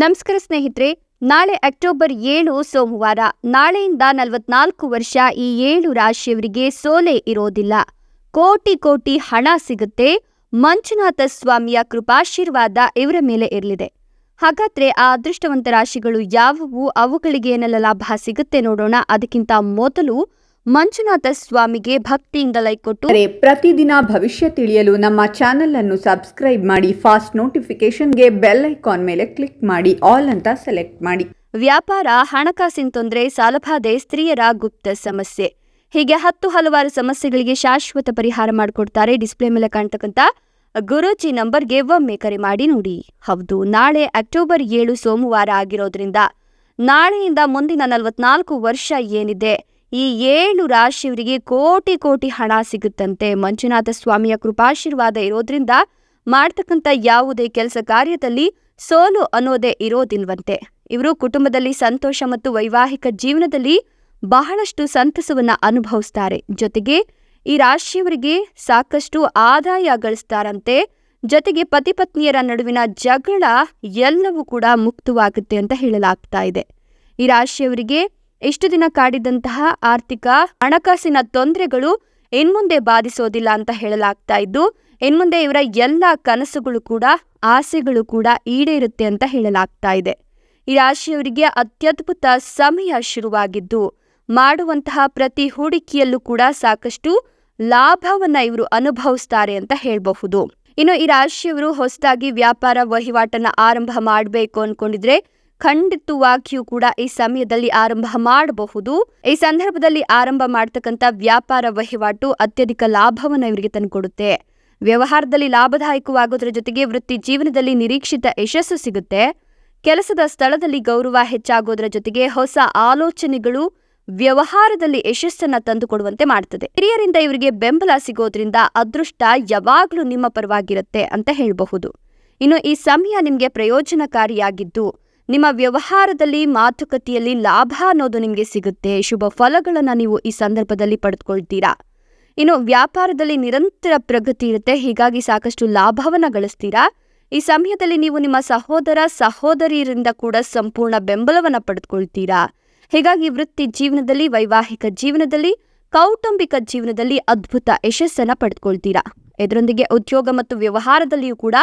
ನಮಸ್ಕಾರ ಸ್ನೇಹಿತರೆ, ನಾಳೆ ಅಕ್ಟೋಬರ್ ಏಳು ಸೋಮವಾರ, ನಾಳೆಯಿಂದ ನಲವತ್ನಾಲ್ಕು ವರ್ಷ ಈ ಏಳು ರಾಶಿಯವರಿಗೆ ಸೋಲೆ ಇರೋದಿಲ್ಲ. ಕೋಟಿ ಕೋಟಿ ಹಣ ಸಿಗುತ್ತೆ, ಮಂಜುನಾಥ ಸ್ವಾಮಿಯ ಕೃಪಾಶೀರ್ವಾದ ಇವರ ಮೇಲೆ ಇರಲಿದೆ. ಹಾಗಾದ್ರೆ ಆ ಅದೃಷ್ಟವಂತ ರಾಶಿಗಳು ಯಾವುವು, ಅವುಗಳಿಗೆ ಏನೆಲ್ಲ ಲಾಭ ಸಿಗುತ್ತೆ ನೋಡೋಣ. ಅದಕ್ಕಿಂತ ಮೊದಲು ಮಂಜುನಾಥ ಸ್ವಾಮಿಗೆ ಭಕ್ತಿಯಿಂದ ಲೈಕ್ ಕೊಟ್ಟು ಪ್ರತಿದಿನ ಭವಿಷ್ಯ ತಿಳಿಯಲು ನಮ್ಮ ಚಾನೆಲ್ ಅನ್ನು ಸಬ್ಸ್ಕ್ರೈಬ್ ಮಾಡಿ ಫಾಸ್ಟ್ ನೋಟಿಫಿಕೇಶನ್ಗೆ ಬೆಲ್ ಐಕಾನ್ ಮೇಲೆ ಕ್ಲಿಕ್ ಮಾಡಿ ಆಲ್ ಅಂತ ಸೆಲೆಕ್ಟ್ ಮಾಡಿ. ವ್ಯಾಪಾರ ಹಣಕಾಸಿನ ತೊಂದರೆ ಸಾಲಬಾಧೆ ಸ್ತ್ರೀಯರ ಗುಪ್ತ ಸಮಸ್ಯೆ. ಹೀಗೆ ಹತ್ತು ಹಲವಾರು ಸಮಸ್ಯೆಗಳಿಗೆ ಶಾಶ್ವತ ಪರಿಹಾರ ಮಾಡಿಕೊಡ್ತಾರೆ ಡಿಸ್ಪ್ಲೇ ಮೇಲೆ ಕಾಣ್ತಕ್ಕಂಥ ಗುರುಜಿ ನಂಬರ್ಗೆ ಒಮ್ಮೆ ಕರೆ ಮಾಡಿ ನೋಡಿ. ಹೌದು ನಾಳೆ ಅಕ್ಟೋಬರ್ ಏಳು ಸೋಮವಾರ ಆಗಿರೋದ್ರಿಂದ ನಾಳೆಯಿಂದ ಮುಂದಿನ ನಲವತ್ನಾಲ್ಕು ವರ್ಷ ಏನಿದೆ? ಈ ಏಳು ರಾಶಿಯವರಿಗೆ ಕೋಟಿ ಕೋಟಿ ಹಣ ಸಿಗುತ್ತಂತೆ. ಮಂಜುನಾಥ ಸ್ವಾಮಿಯ ಕೃಪಾಶೀರ್ವಾದ ಇರೋದ್ರಿಂದ ಮಾಡ್ತಕ್ಕಂಥ ಯಾವುದೇ ಕೆಲಸ ಕಾರ್ಯದಲ್ಲಿ ಸೋಲು ಅನ್ನೋದೇ ಇರೋದಿಲ್ವಂತೆ. ಇವರು ಕುಟುಂಬದಲ್ಲಿ ಸಂತೋಷ ಮತ್ತು ವೈವಾಹಿಕ ಜೀವನದಲ್ಲಿ ಬಹಳಷ್ಟು ಸಂತಸವನ್ನ ಅನುಭವಿಸ್ತಾರೆ. ಜೊತೆಗೆ ಈ ರಾಶಿಯವರಿಗೆ ಸಾಕಷ್ಟು ಆದಾಯ ಗಳಿಸ್ತಾರಂತೆ. ಜೊತೆಗೆ ಪತಿಪತ್ನಿಯರ ನಡುವಿನ ಜಗಳ ಎಲ್ಲವೂ ಕೂಡ ಮುಕ್ತವಾಗುತ್ತೆ ಅಂತ ಹೇಳಲಾಗ್ತಾ ಇದೆ. ಈ ರಾಶಿಯವರಿಗೆ ಇಷ್ಟು ದಿನ ಕಾಡಿದಂತಹ ಆರ್ಥಿಕ ಹಣಕಾಸಿನ ತೊಂದರೆಗಳು ಇನ್ಮುಂದೆ ಬಾಧಿಸೋದಿಲ್ಲ ಅಂತ ಹೇಳಲಾಗ್ತಾ ಇದ್ದು, ಇನ್ಮುಂದೆ ಇವರ ಎಲ್ಲ ಕನಸುಗಳು ಕೂಡ, ಆಸೆಗಳು ಕೂಡ ಈಡೇರುತ್ತೆ ಅಂತ ಹೇಳಲಾಗ್ತಾ ಇದೆ. ಈ ರಾಶಿಯವರಿಗೆ ಅತ್ಯದ್ಭುತ ಸಮಯ ಶುರುವಾಗಿದ್ದು, ಮಾಡುವಂತಹ ಪ್ರತಿ ಹೂಡಿಕೆಯಲ್ಲೂ ಕೂಡ ಸಾಕಷ್ಟು ಲಾಭವನ್ನ ಇವರು ಅನುಭವಿಸ್ತಾರೆ ಅಂತ ಹೇಳಬಹುದು. ಇನ್ನು ಈ ರಾಶಿಯವರು ಹೊಸದಾಗಿ ವ್ಯಾಪಾರ ವಹಿವಾಟನ್ನ ಆರಂಭ ಮಾಡಬೇಕು ಅನ್ಕೊಂಡಿದ್ರೆ ಖಂಡಿತವಾಗಿಯೂ ಕೂಡ ಈ ಸಮಯದಲ್ಲಿ ಆರಂಭ ಮಾಡಬಹುದು. ಈ ಸಂದರ್ಭದಲ್ಲಿ ಆರಂಭ ಮಾಡ್ತಕ್ಕಂಥ ವ್ಯಾಪಾರ ವಹಿವಾಟು ಅತ್ಯಧಿಕ ಲಾಭವನ್ನು ಇವರಿಗೆ ತಂದುಕೊಡುತ್ತೆ. ವ್ಯವಹಾರದಲ್ಲಿ ಲಾಭದಾಯಕವಾಗೋದ್ರ ಜೊತೆಗೆ ವೃತ್ತಿ ಜೀವನದಲ್ಲಿ ನಿರೀಕ್ಷಿತ ಯಶಸ್ಸು ಸಿಗುತ್ತೆ. ಕೆಲಸದ ಸ್ಥಳದಲ್ಲಿ ಗೌರವ ಹೆಚ್ಚಾಗೋದ್ರ ಜೊತೆಗೆ ಹೊಸ ಆಲೋಚನೆಗಳು ವ್ಯವಹಾರದಲ್ಲಿ ಯಶಸ್ಸನ್ನ ತಂದುಕೊಡುವಂತೆ ಮಾಡ್ತದೆ. ಹಿರಿಯರಿಂದ ಇವರಿಗೆ ಬೆಂಬಲ ಸಿಗೋದ್ರಿಂದ ಅದೃಷ್ಟ ಯಾವಾಗ್ಲೂ ನಿಮ್ಮ ಪರವಾಗಿರುತ್ತೆ ಅಂತ ಹೇಳಬಹುದು. ಇನ್ನು ಈ ಸಮಯ ನಿಮಗೆ ಪ್ರಯೋಜನಕಾರಿಯಾಗಿದ್ದು ನಿಮ್ಮ ವ್ಯವಹಾರದಲ್ಲಿ ಮಾತುಕತೆಯಲ್ಲಿ ಲಾಭ ಅನ್ನೋದು ನಿಮಗೆ ಸಿಗುತ್ತೆ. ಶುಭ ಫಲಗಳನ್ನು ನೀವು ಈ ಸಂದರ್ಭದಲ್ಲಿ ಪಡೆದುಕೊಳ್ತೀರಾ. ಇನ್ನು ವ್ಯಾಪಾರದಲ್ಲಿ ನಿರಂತರ ಪ್ರಗತಿ ಇರುತ್ತೆ. ಹೀಗಾಗಿ ಸಾಕಷ್ಟು ಲಾಭವನ್ನು ಗಳಿಸ್ತೀರಾ. ಈ ಸಮಯದಲ್ಲಿ ನೀವು ನಿಮ್ಮ ಸಹೋದರ, ಸಹೋದರಿಯರಿಂದ ಕೂಡ ಸಂಪೂರ್ಣ ಬೆಂಬಲವನ್ನು ಪಡೆದುಕೊಳ್ತೀರಾ. ಹೀಗಾಗಿ ವೃತ್ತಿ ಜೀವನದಲ್ಲಿ, ವೈವಾಹಿಕ ಜೀವನದಲ್ಲಿ, ಕೌಟುಂಬಿಕ ಜೀವನದಲ್ಲಿ ಅದ್ಭುತ ಯಶಸ್ಸನ್ನು ಪಡೆದುಕೊಳ್ತೀರಾ. ಇದರೊಂದಿಗೆ ಉದ್ಯೋಗ ಮತ್ತು ವ್ಯವಹಾರದಲ್ಲಿಯೂ ಕೂಡ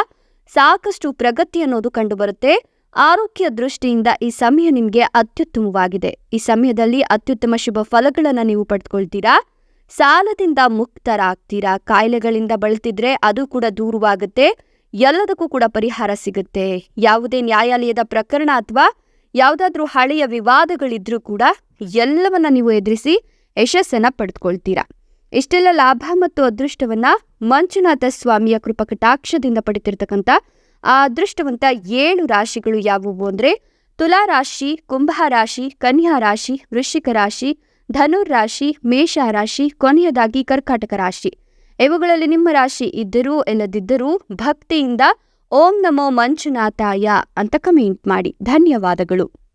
ಸಾಕಷ್ಟು ಪ್ರಗತಿ ಅನ್ನೋದು ಕಂಡುಬರುತ್ತೆ. ಆರೋಗ್ಯ ದೃಷ್ಟಿಯಿಂದ ಈ ಸಮಯ ನಿಮಗೆ ಅತ್ಯುತ್ತಮವಾಗಿದೆ. ಈ ಸಮಯದಲ್ಲಿ ಅತ್ಯುತ್ತಮ ಶುಭ ಫಲಗಳನ್ನು ನೀವು ಪಡೆದುಕೊಳ್ತೀರಾ ಸಾಲದಿಂದ ಮುಕ್ತರಾಗ್ತೀರಾ? ಕಾಯಿಲೆಗಳಿಂದ ಬಳಲ್ತಿದ್ರೆ ಅದು ಕೂಡ ದೂರವಾಗುತ್ತೆ. ಎಲ್ಲದಕ್ಕೂ ಕೂಡ ಪರಿಹಾರ ಸಿಗುತ್ತೆ. ಯಾವುದೇ ನ್ಯಾಯಾಲಯದ ಪ್ರಕರಣ ಅಥವಾ ಯಾವುದಾದ್ರೂ ಹಳೆಯ ವಿವಾದಗಳಿದ್ರೂ ಕೂಡ ಎಲ್ಲವನ್ನ ನೀವು ಎದುರಿಸಿ ಯಶಸ್ಸನ್ನ ಪಡೆದುಕೊಳ್ತೀರಾ ಇಷ್ಟೆಲ್ಲ ಲಾಭ ಮತ್ತು ಅದೃಷ್ಟವನ್ನ ಮಂಜುನಾಥ ಸ್ವಾಮಿಯ ಕೃಪಕಟಾಕ್ಷದಿಂದ ಪಡಿತಿರ್ತಕ್ಕಂಥ ಆ ಅದೃಷ್ಟವಂತ ಏಳು ರಾಶಿಗಳು ಯಾವುವು ಅಂದರೆ ತುಲಾ ರಾಶಿ, ಕುಂಭ ರಾಶಿ, ಕನ್ಯಾ ರಾಶಿ, ವೃಶ್ಚಿಕ ರಾಶಿ, ಧನುರ್ ರಾಶಿ, ಮೇಷ ರಾಶಿ, ಕೊನೆಯದಾಗಿ ಕರ್ಕಾಟಕ ರಾಶಿ. ಇವುಗಳಲ್ಲಿ ನಿಮ್ಮ ರಾಶಿ ಇದ್ದರೂ ಇಲ್ಲದಿದ್ದರೂ ಭಕ್ತಿಯಿಂದ ಓಂ ನಮೋ ಮಂಜುನಾಥಾಯ ಅಂತ ಕಮೆಂಟ್ ಮಾಡಿ. ಧನ್ಯವಾದಗಳು.